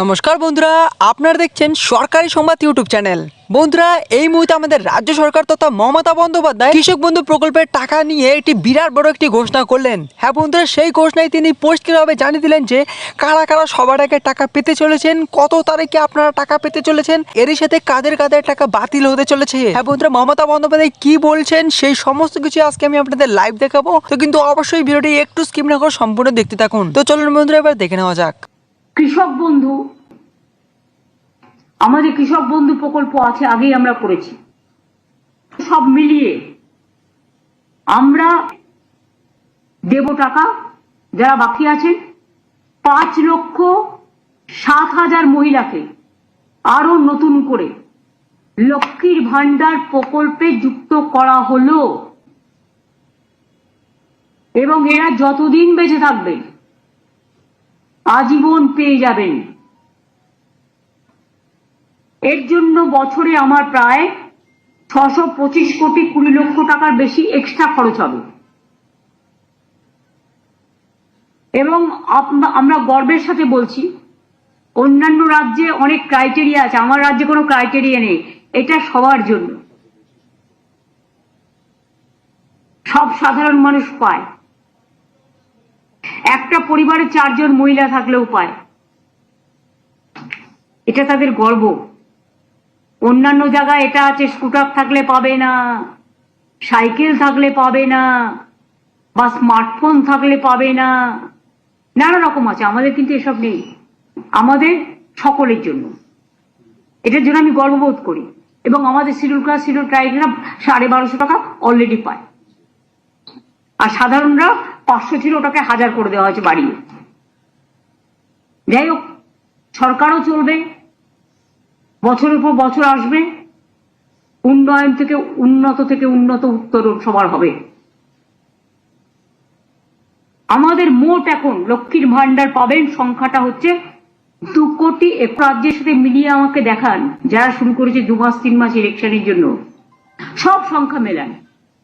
নমস্কার বন্ধুরা, আপনারা দেখছেন সরকারি সংবাদ ইউটিউব চ্যানেল। বন্ধুরা, এই মুহূর্তে আমাদের রাজ্য সরকার তথা মমতা বন্দ্যোপাধ্যায় কৃষক বন্ধু প্রকল্পের টাকা নিয়ে একটি বিরাট বড় একটি ঘোষণা করলেন। হ্যাঁ বন্ধুরা, সেই ঘোষণায় তিনি পরিষ্কারভাবে জানিয়ে দিলেন যে, কারা কারা সবার আগে টাকা পেতে চলেছেন, কত তারিখে আপনারা টাকা পেতে চলেছেন, এরই সাথে কাদের কাদের টাকা বাতিল হতে চলেছে। হ্যাঁ বন্ধুরা, মমতা বন্দ্যোপাধ্যায় কি বলছেন, সেই সমস্ত কিছু আজকে আমি আপনাদের লাইভ দেখাবো। তো কিন্তু অবশ্যই ভিডিওটি একটু স্কিম না করে সম্পূর্ণ দেখতে থাকুন। তো চলুন বন্ধুরা, এবার দেখে নেওয়া যাক। কৃষক বন্ধু, আমাদের কৃষক বন্ধু প্রকল্প আছে, আগেই আমরা করেছি। সব মিলিয়ে আমরা দেব টাকা, যারা বাকি আছে, পাঁচ লক্ষ সাত হাজার মহিলাকে আরও নতুন করে লক্ষ্মীর ভান্ডার প্রকল্পে যুক্ত করা হলো। এবং এরা যতদিন বেঁচে থাকবে আজীবন পেয়ে যাবেন এর জন্য বছরে আমার প্রায় ছশো পঁচিশ কোটি কুড়ি লক্ষ টাকার বেশি এক্সট্রা খরচ হবে। এবং আমরা গর্বের সাথে বলছি, অন্যান্য রাজ্যে অনেক ক্রাইটেরিয়া আছে, আমার রাজ্যে কোনো ক্রাইটেরিয়া নেই, এটা সবার জন্য। সব সাধারণ মানুষ পায়। পরিবারে চারজন মহিলা থাকলেও পায়। এটা তাদের গর্ব। অন্যান্য জায়গায় এটা আছে স্কুটার থাকলে পাবে না, সাইকেল থাকলে পাবে না, বা স্মার্টফোন থাকলে পাবে না, নানা রকম আছে, আমাদের কিন্তু এসব নেই। আমাদের সকলের জন্য। এটার জন্য আমি গর্ববোধ করি। এবং আমাদের শিডিউল ক্লাস, শিডিউল ট্রাইবেরা সাড়ে বারোশো টাকা অলরেডি পায়। আর সাধারণরা পাঁচশো ছিল, ওটাকে হাজার করে দেওয়া হয়েছে বাড়িয়ে। যাই হোক, সরকারও চলবে, বছরের পর বছর আসবে, উন্নয়ন থেকে উন্নত থেকে উন্নত উত্তর সবার হবে। আমাদের মোট এখন লক্ষ্মীর ভান্ডার পাবেন সংখ্যাটা হচ্ছে দু কোটি এক রাজ্যের সাথে মিলিয়ে আমাকে দেখান, যারা শুরু করেছে দু মাস, তিন মাস ইলেকশনের জন্য। সব সংখ্যা মেলান।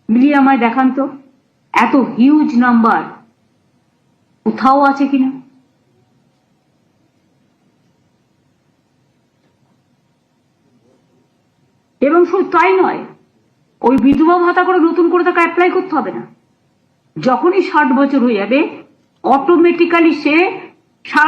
মিলিয়ে আমায় দেখান তো। এত হিউজ নাম্বার কোথাও আছে কিনা? এবং শুধু তাই নয়, ওই বিধবা ভাতা করে নতুন করে তাকে অ্যাপ্লাই করতে হবে না। যখনই ষাট বছর হয়ে যাবে অটোমেটিক্যালি সে